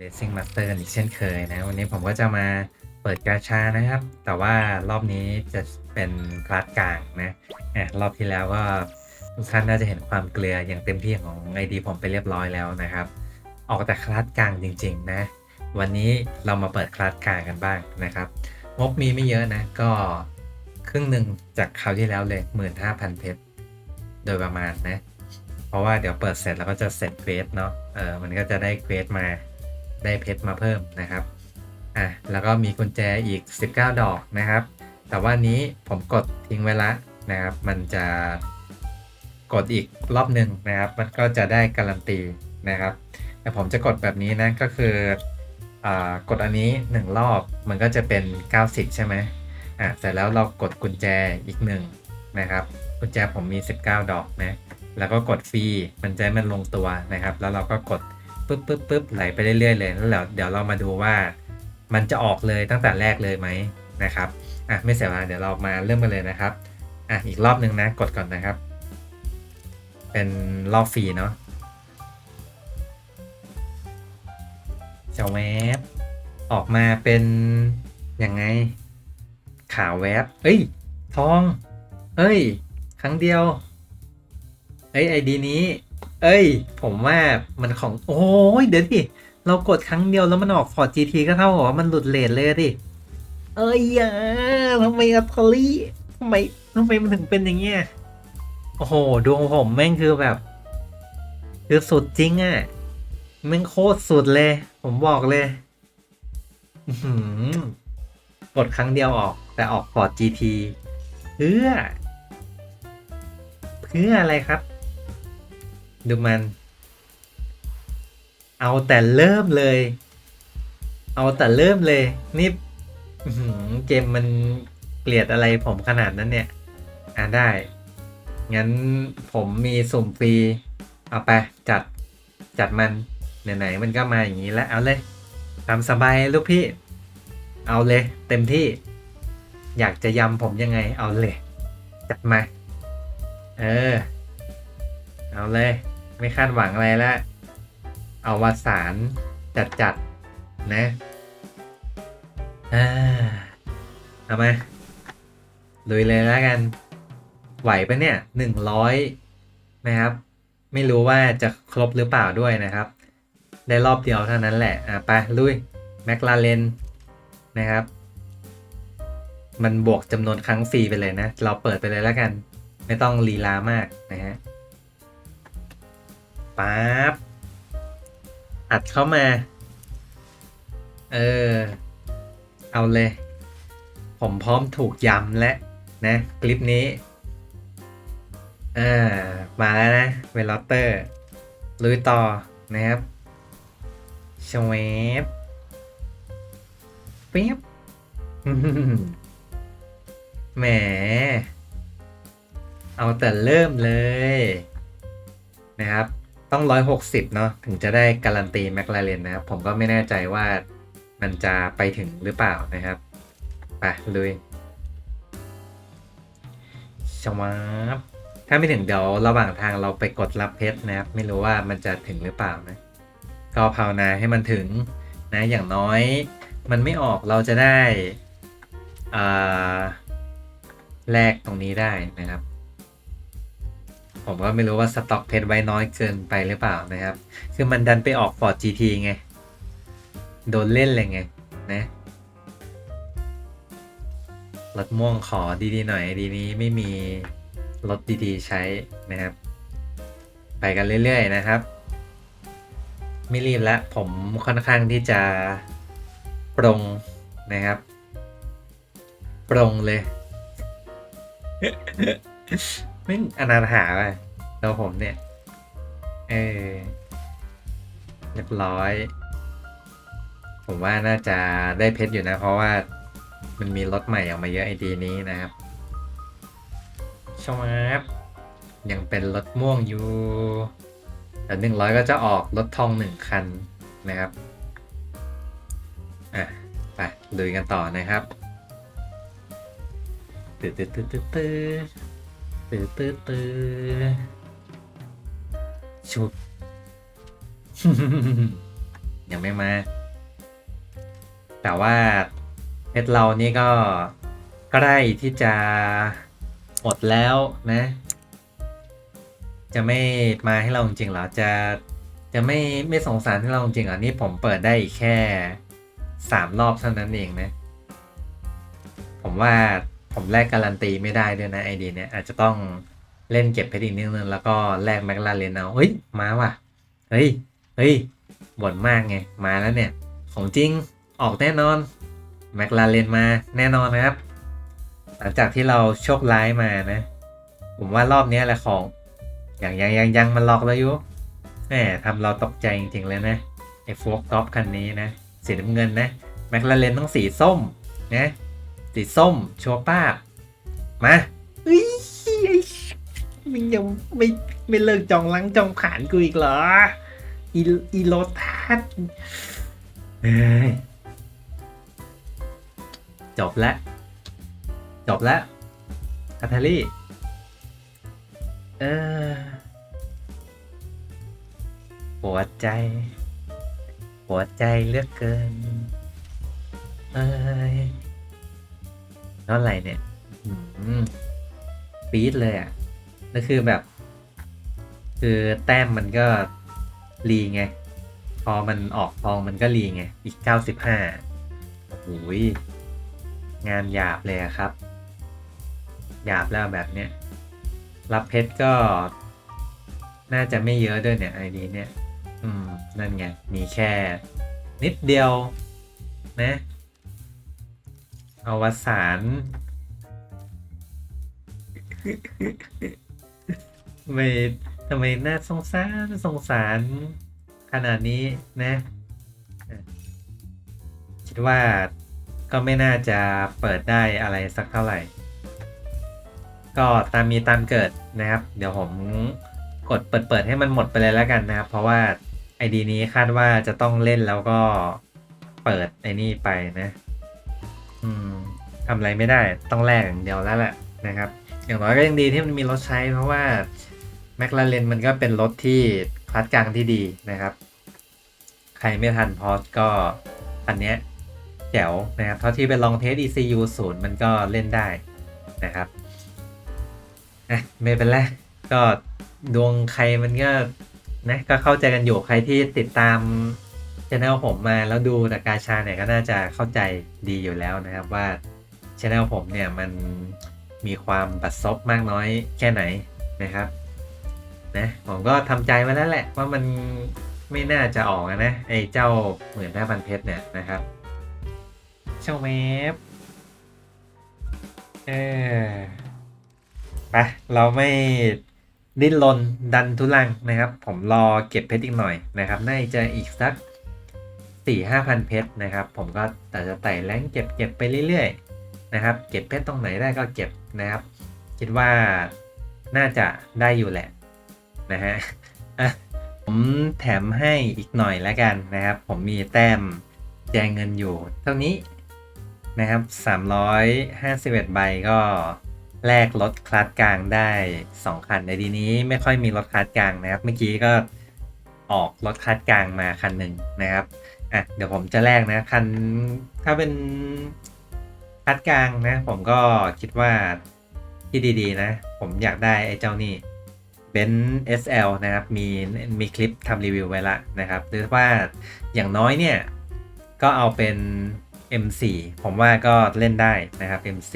Racing Master อีกเช่นเคยนะ วันนี้ผมก็จะมาเปิดกาชานะครับ แต่ว่ารอบนี้จะเป็นคลาสกลางนะอะรอบที่แล้วก็ทุกท่านน่าจะเห็นความเกลืออย่างเต็มที่ของไอดีผมไปเรียบร้อยแล้วนะครับ ออกแต่คลาสกลางจริง ๆ นะ วันนี้เรามาเปิดคลาสกลางกันบ้างนะครับ งบมีไม่เยอะนะ ก็ครึ่งหนึ่งจากคราวที่แล้วเลยหมื่นห้าพันเพชรโดยประมาณนะ เพราะว่าเดี๋ยวเปิดเสร็จแล้วก็จะเสร็จเควสเนาะ เออ มันก็จะได้เควสมา ได้เพชรมาเพิ่มนะครับอะแล้วก็มีกุญแจอีก 19 ดอกนะครับ แต่ว่านี้ผมกดทิ้งไว้ละนะครับ มันจะกดอีกรอบหนึ่งนะครับ มันก็จะได้การันตีนะครับ แต่ผมจะกดแบบนี้นะก็คืออ่ากดอันนี้ 1 รอบมันก็จะเป็น 90 ใช่ไหมอะเสร็จแล้วเรากดกุญแจอีกหนึ่งนะครับ กุญแจผมมี 19 ดอกนะแล้วก็กดฟรีมันจะมันลงตัวนะครับ แล้วเราก็กด ปึ๊บปึ๊บปึ๊บไหลไปเรื่อยๆเลยแล้วเดี๋ยวเดี๋ยวเรามาดูว่า มันจะออกเลยตั้งแต่แรกเลยไหมนะครับอะไม่เสียเวลาเดี๋ยวเรามาเริ่มกันเลยนะครับอะอีกรอบหนึ่งนะกดก่อนนะครับ เป็นรอบฟรีเนาะจะแวบออกมาเป็นยังไง ขาวแวบเอ้ย ทอง เอ้ย ครั้งเดียว เอ้ยไอดีนี้ เอ้ย ผมว่ามันของ โอ้ยเดี๋ยวดิ เรากดครั้งเดียวแล้วมันออก Ford GT ก็เท่ากับว่ามันหลุดเลทเลยดิ เอ้ยอะทำไมอัพอลี่ทำไมทำไมมันถึงเป็นอย่างเงี้ย โอ้โห ดวงผมแม่งคือแบบ คือสุดจริงอะ่ะแม่งโคตรสุดเลย ผมบอกเลยกดครั้งเดียวออก แต่ออก Ford GT เพื่อ เพื่ออะไรครับ ดูมัน เอาแต่เริ่มเลย เอาแต่เริ่มเลย นี่เกมมันเกลียดอะไรผมขนาดนั้นเนี่ย อ่าได้ งั้นผมมีสุ่มฟรี เอาไป จัด จัดมัน ไหนๆมันก็มาอย่างนี้แล้ว เอาเลย ตามสบายลูกพี่ เอาเลย เต็มที่ อยากจะยำผมยังไง เอาเลย จัดมา เออ เอาเลย ไม่คาดหวังอะไรแล้วเอาวาสารจัดจัดๆนะอ่าเอามาลุยเลยแล้วกัน ไหวปะเนี่ยหนึ่งร้อยนะครับ ไม่รู้ว่าจะครบหรือเปล่าด้วยนะครับ ได้รอบเดียวเท่านั้นแหละ อะไปลุยแมคลาเรนนะครับ มันบวกจำนวนครั้งฟรีไปเลยนะ เราเปิดไปเลยแล้วกัน ไม่ต้องลีลามากนะฮะ ปั๊บอัดเข้ามา เออ เอาเลย ผมพร้อมถูกยำและนะ คลิปนี้ อ่า มาแล้วนะ เวลอเตอร์ลุยต่อนะครับชวบปิ๊บแหม เอาแต่เริ่มเลยนะครับ ต้อง 160 เนาะถึงจะได้การันตีแมคลาเรนนะครับ ผมก็ไม่แน่ใจว่ามันจะไปถึงหรือเปล่านะครับ ไปลุยชวาบถ้าไม่ถึงเดี๋ยวระหว่างทางเราไปกดรับเพชรนะครับ ไม่รู้ว่ามันจะถึงหรือเปล่านะ ก็ภาวนาให้มันถึงนะอย่างน้อย มันไม่ออกเราจะได้อ่าแลกตรงนี้ได้นะครับ ผมก็ไม่รู้ว่าสต็อกเพชรไว้น้อยเกินไปหรือเปล่านะครับ คือมันดันไปออก Ford GT ไง โดนเล่นเลยไงนะรถม่วงขอดีๆหน่อยดีนี้ไม่มีรถดีๆใช้นะครับ ไปกันเรื่อยๆนะครับ ไม่รีบแล้วผมค่อนข้างที่จะปรงนะครับปรงเลย ไม่อนาถาไป ตัวผมเนี่ย เออเรียบร้อย ผมว่าน่าจะได้เพชรอยู่นะ เพราะว่ามันมีรถใหม่ออกมาเยอะไอดีนี้นะครับชมครับยังเป็นรถม่วงอยู่ แต่หนึ่งร้อยก็จะออกรถทองหนึ่งคันนะครับ อะ ไปดูกันต่อนะครับตืดตืดตืดตืดตืดตืดตืด ชุบ ยังไม่มา แต่ว่าเพชรเรานี่ก็ใกล้ที่จะหมดแล้วนะ จะไม่มาให้เราจริงๆเหรอ จะจะไม่ไม่สงสารให้เราจริงๆเหรอ นี่ผมเปิดได้อีกแค่สามรอบเท่านั้นเองนะ ผมว่าผมแลกการันตีไม่ได้ด้วยนะไอเดียเนี่ยอาจจะต้อง เล่นเก็บเพชรอีกนิดนึงแล้วก็แลกแมกลาเรนเอาเฮ้ย มาว่ะ เฮ้ย เฮ้ยบ่นมากไง มาแล้วเนี่ย ของจริง ออกแน่นอน แมคลาเรนมาแน่นอนนะครับ หลังจากที่เราโชคร้ายมานะ ผมว่ารอบนี้แหละของ อย่างยังยังยังมันหลอกเราอยู่แหมทำเราตกใจจริงๆเลยนะ ไอ้โฟกกอล์ฟคันนี้นะ สีน้ำเงินนะ แมคลาเรนต้องสีส้มนะ สีส้มโชว์ป้าบมาเฮ้ย มึงยังไม่ไม่เลิกจองล้างจองผ่านกูอีกเหรอ อีอีโลทัสจบแล้ว จบแล้วคาทาลี่ เออปวดใจปวดใจเลือกเกิน เอ้ยเท่าไรเนี่ยปี๊ดเลยอะ ก็คือแบบ คือแต้มมันก็รีไง พอมันออกทองมันก็รีไง อีก95โอ้ยงานหยาบเลยครับ หยาบแล้วแบบเนี้ย รับเพชรก็ น่าจะไม่เยอะด้วยเนี่ยไอดีเนี่ย อืม นั่นไง มีแค่ นิดเดียว นะอวสาน ทำไมทำไมน่าสงสารสงสารขนาดนี้นะอะคิดว่าก็ไม่น่าจะเปิดได้อะไรสักเท่าไหร่ ก็ตามมีตามเกิดนะครับ เดี๋ยวผมกดเปิดเปิดให้มันหมดไปเลยแล้วกันนะครับ เพราะว่าไอดีนี้คาดว่าจะต้องเล่นแล้วก็เปิดไอ้นี่ไปนะ อืมทำอะไรไม่ได้ต้องแลกอย่างเดียวแล้วแหละนะครับ อย่างน้อยก็ยังดีที่มันมีรถใช้เพราะว่า แมคลาเรนมันก็เป็นรถที่คลัดกลางที่ดีนะครับ ใครไม่ทันพอสก็อันเนี้ยแจ๋วนะครับ เท่าที่ไปลองเทส ECU ศูนย์มันก็เล่นได้นะครับอะไม่เป็นไรก็ดวงใครมันก็นะก็เข้าใจกันอยู่ใครที่ติดตามช anel ผมมาแล้วดูแต่กาชาเนี่ยก็น่าจะเข้าใจดีอยู่แล้วนะครับว่าช anel ผมเนี่ยมันมีความบัดซบมากน้อยแค่ไหนนะครับ นะ ผมก็ทำใจไว้แล้วแหละ ว่ามันไม่น่าจะออกนะไอ้เจ้าหมื่นห้าพันเพชรเนี่ยนะครับ เจ้าเวฟเออไปเราไม่ดิ้นรนดันทุลังนะครับ ผมรอเก็บเพชรอีกหน่อยนะครับน่าจะอีกสักสี่ห้าพันเพชรนะครับ ผมก็แต่จะไต่แรงเก็บเก็บไปเรื่อยๆนะครับ เก็บเพชรตรงไหนได้ก็เก็บนะครับ คิดว่าน่าจะได้อยู่แหละ นะฮะอะผมแถมให้อีกหน่อยแล้วกันนะครับ ผมมีแต้มแจงเงินอยู่ เท่านี้นะครับ 351 ใบก็แลกรถคลาสกลางได้ 2 คันในดีนี้ไม่ค่อยมีรถคลาสกลางนะครับ เมื่อกี้ก็ออกรถคลาสกลางมาคันหนึ่งนะครับอะเดี๋ยวผมจะแลกนะคันถ้าเป็นคลาสกลางนะ ผมก็คิดว่าที่ดีๆนะ ผมอยากได้ไอ้เจ้านี่ เบน SL นะครับ มีมีคลิปทำรีวิวไว้ละนะครับหรือว่าอย่างน้อยเนี่ย ก็เอาเป็น M4 ผมว่าก็เล่นได้นะครับ M4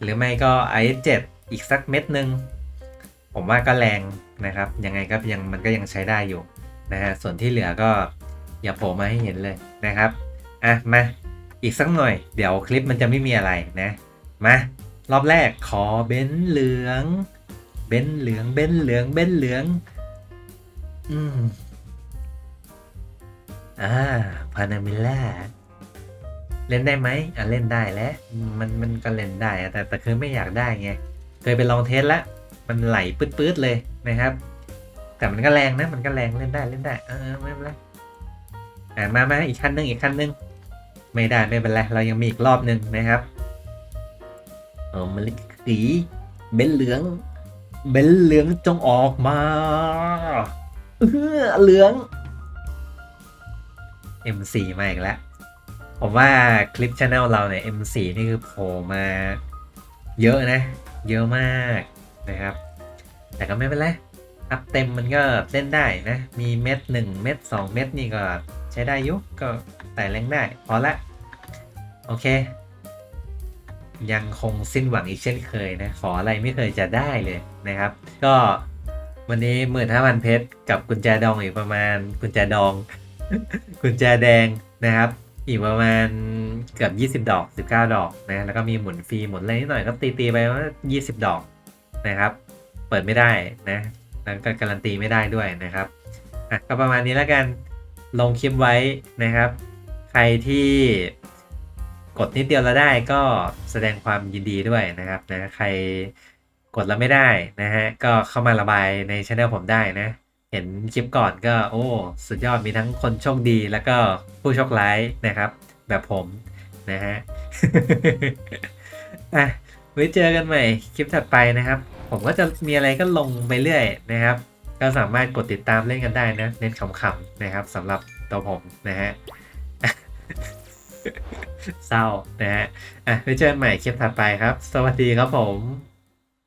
หรือไม่ก็ i7 อีกสักเม็ดหนึ่งผมว่าก็แรงนะครับ ยังไงก็ยังมันก็ยังใช้ได้อยู่นะฮะส่วนที่เหลือก็อย่าโผล่มาให้เห็นเลยนะครับอะมาอีกสักหน่อย เดี๋ยวคลิปมันจะไม่มีอะไรนะ มารอบแรกขอเบนซ์เหลือง บนเหลืองเบนเหลืองเบนเหลือง อืมอ่าพานามิล่าเล่นได้ไหมอะเล่นได้แล้วมันมันก็เล่นได้แต่แต่คือไม่อยากได้ไงเคยไปลองเทสแล้วมันไหลปื๊ดๆเลยนะครับ แต่มันก็แรงนะ มันก็แรงเล่นได้เล่นได้เออไม่เป็นไรอะมามาอีกขั้นหนึ่งอีกขั้นหนึ่งไม่ได้ไม่เป็นไรเรายังมีอีกรอบหนึ่งนะครับเออมันสีเบนเหลือง เบนเหลืองจงออกมาเออเหลือง M4 มาอีกแล้ว ผมว่าคลิปช anel เราเนี่ย M4 นี่คือโผล่มา เยอะนะ เยอะมากนะครับ แต่ก็ไม่เป็นไรอัพเต็มมันก็เล่นได้นะ มีเม็ด1เม็ด2เม็ดนี่ก็ใช้ได้ยุก็ไต่แรงได้ พอละ โอเค ยังคงสิ้นหวังอีกเช่นเคยนะ ขออะไรไม่เคยจะได้เลยนะครับ ก็วันนี้หมื่นห้าพันเพชรกับกุญแจดองอีกประมาณกุญแจดอง กุญแจแดงนะครับ อีกประมาณเกือบ 20 ดอก 19 ดอกนะแล้วก็มีหมุนฟรีหมุนอะไรนิดหน่อยก็ตีตีๆไปว่า 20 ดอกนะครับ เปิดไม่ได้นะแล้วก็การันตีไม่ได้ด้วยนะครับอะก็ประมาณนี้แล้วกันลงคลิปไว้นะครับ ใครที่ กดนิดเดียวแล้วได้ก็แสดงความยินดีด้วยนะครับนะใครกดแล้วไม่ได้นะฮะก็เข้ามาระบายในช anel ผมได้นะ เห็นคลิปก่อนก็โอ้สุดยอดมีทั้งคนโชคดีแล้วก็ผู้โชคร้ายนะครับ แบบผมนะฮะอะไว้เจอกันใหม่คลิปถัดไปนะครับ ผมก็จะมีอะไรก็ลงไปเรื่อยนะครับ ก็สามารถกดติดตามเล่นกันได้นะ เน้นขำๆนะครับสำหรับตัวผมนะฮะ เศร้านะฮะอะไว้เจอกันใหม่คลิปถัดไปครับ สวัสดีครับผม